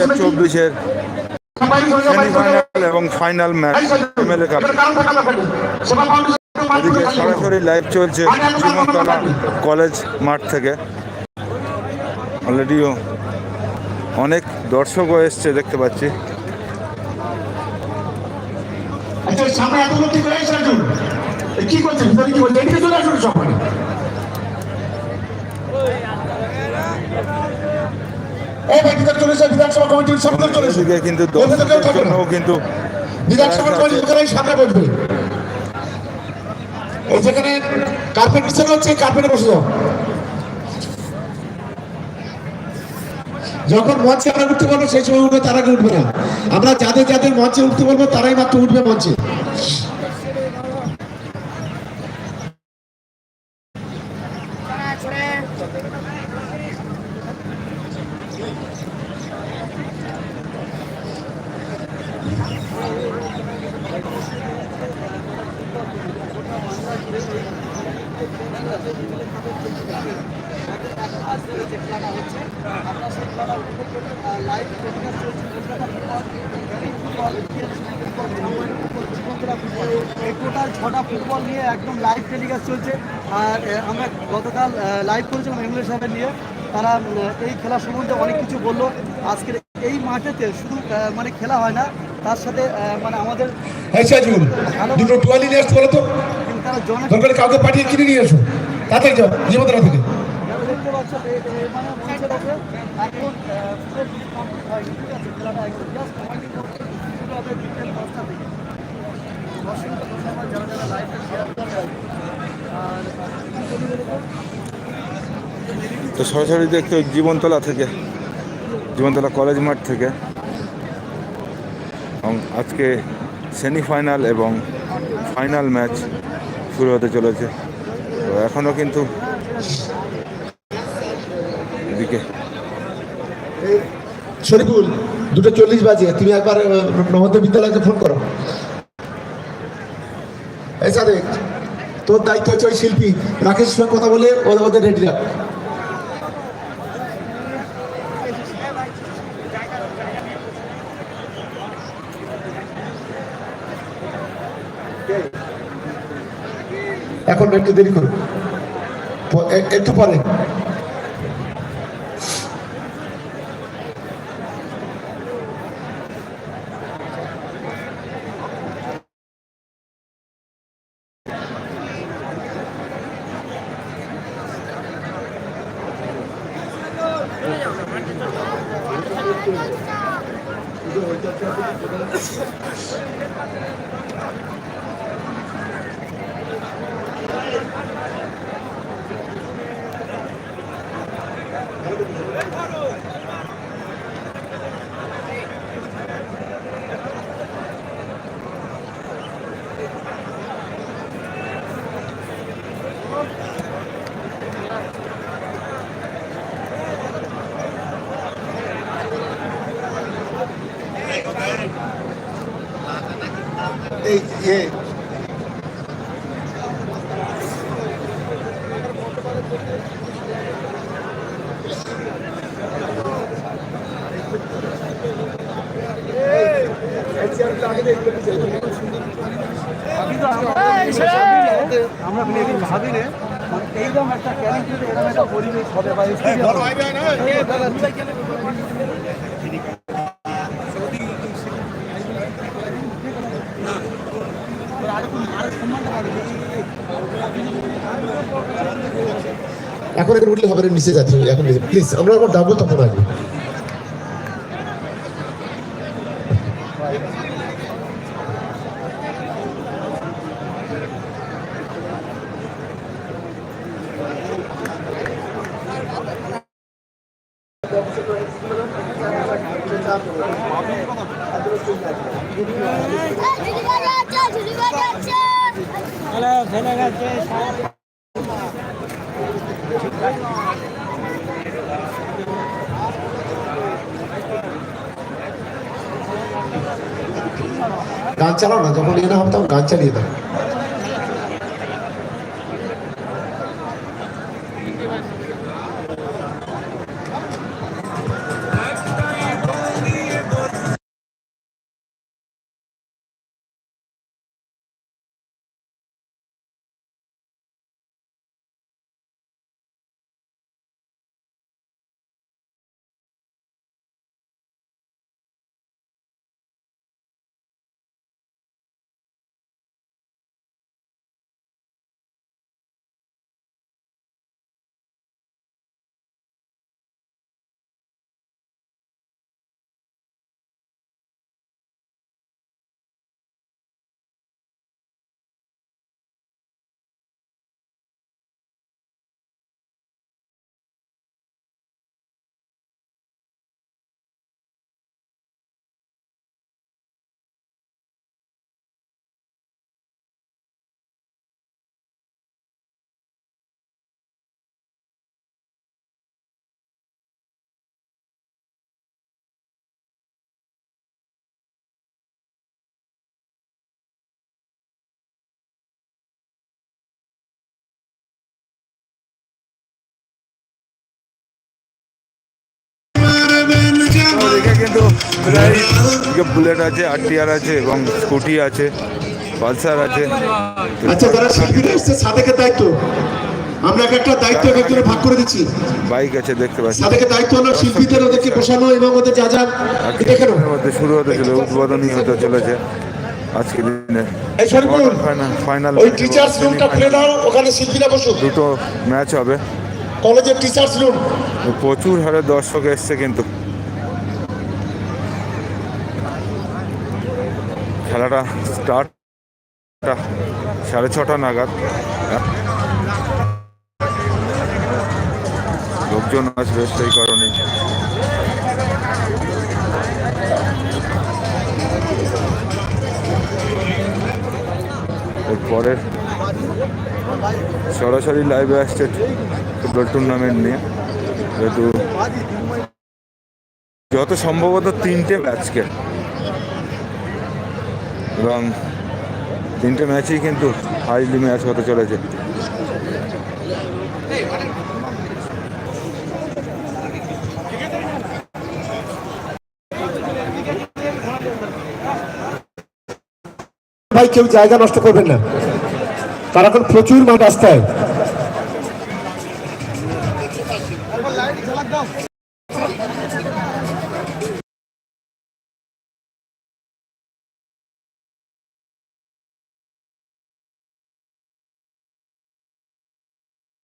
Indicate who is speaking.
Speaker 1: হাজার চব্বিশের সেমিফাইনাল এবং ফাইনাল ম্যাচ এমএলএ কাপ এদিকে সরাসরি লাইভ চলছে জীবনতলা কলেজ মাঠ থেকে। অলরেডিও অনেক দর্শকও এসছে, দেখতে পাচ্ছি।
Speaker 2: আচ্ছা কি করছেন? কি বলছেন এদিকে চলে আসুন সবাই এই ভাই ভিতরে চলে এসে বিধানসভা কমিটির সামনে চলে এসে
Speaker 1: এদিকে কিন্তু কিন্তু
Speaker 2: বিধানসভা কমিটির লোকেরাই সামনে বসবে। এই যেখানে কার্পেট বিছানো হচ্ছে কার্পেটে বসে যাও। যখন মঞ্চে আমরা উঠতে পারব সেই সময় উঠবে তারা উঠবে না। আমরা যাদের যাদের মঞ্চে উঠতে বলব তারাই মাত্র উঠবে মঞ্চে।
Speaker 3: টোটাল ছটা ফুটবল নিয়ে একদম লাইভ টেলিকাস্ট চলছে। আর আমরা গতকাল লাইভ করেছিলাম এমএলএ সাহেবের নিয়ে। তারা এই খেলা সম্বন্ধে অনেক কিছু বলল। আজকের এই মাঠেতে শুধু মানে খেলা হয় না তার সাথে মানে আমাদের
Speaker 2: হ্যাঁ দুটো টুয়ালি নিয়ে আসতে বলো তো। দরকার কাউকে পাঠিয়ে কিনে নিয়ে এসো তাড়াতাড়ি যাও জীবনতলা থেকে
Speaker 3: দেখতে পাচ্ছ এ- এ- মানে
Speaker 1: তো সরাসরি দেখতে জীবনতলা থেকে, জীবনতলা কলেজ মাঠ থেকে। এবং আজকে সেমিফাইনাল এবং ফাইনাল ম্যাচ শুরু হতে চলেছে। তো এখনও কিন্তু এদিকে।
Speaker 2: শরীফুল, দুটো চল্লিশ বাজে। তুমি একবার নবদ্য বিদ্যালয়কে ফোন করো। এই তোর দায়িত্ব হচ্ছে ওই শিল্পী। রাকেশের সঙ্গে কথা বলে ওদের ওদের রেডি রাখ। এখন একটু দেরি করো। একটু এ- একটু পরে এই ইয়ে
Speaker 3: আমরা ভাবি নে মানে এইরকম একটা ক্যারেক্টার এরকম একটা পরিবেশ হবে বা
Speaker 2: এখন এখন উঠলে হবে নিচে যাচ্ছে। এখন প্লিজ আমরা এখন ডাবল তখন আসব
Speaker 4: ঝুলি বাজা ঝুলি বাজা
Speaker 2: গান চালাও না যখন এনে হবে তখন গান চালিয়ে দাও।
Speaker 1: কিন্তু প্রায় বুলেট আছে আরটিআর আছে এবং স্কুটি আছে পালসার আছে।
Speaker 2: আচ্ছা যারা শিল্পীরা এসছে সাদেকের দায়িত্ব। আমরা এক একটা দায়িত্ব এক একজনে ভাগ করে দিচ্ছি।
Speaker 1: বাইক আছে দেখতে পাচ্ছি।
Speaker 2: সাদেকের দায়িত্ব হলো শিল্পীদের ওদেরকে বসানো এবং ওদের যা যা দেখে নাও।
Speaker 1: মধ্যে শুরু হতে চলে উদ্বোধনী হতে চলেছে আজকের দিনে।
Speaker 2: এই শরীফুল,
Speaker 1: ফাইনাল
Speaker 2: ওই টিচার্স রুমটা খুলে দাও ওখানে শিল্পীরা বসুক।
Speaker 1: দুটো ম্যাচ হবে।
Speaker 2: কলেজের টিচার্স রুম
Speaker 1: প্রচুর হারে দর্শক এসছে কিন্তু। খেলাটা স্টার্ট সাড়ে ছটা নাগাদ। লোকজন আসবে সেই কারণে এরপরের সরাসরি লাইভে আসছে ফুটবল টুর্নামেন্ট নিয়ে। যেহেতু যত সম্ভবত তিনটে ম্যাচকে এবং তিনটে ম্যাচই কিন্তু হাইলি ম্যাচ হতে চলেছে।
Speaker 2: ভাই, কেউ জায়গা নষ্ট করবেন না। তারা এখন প্রচুর মাঠ রাস্তায়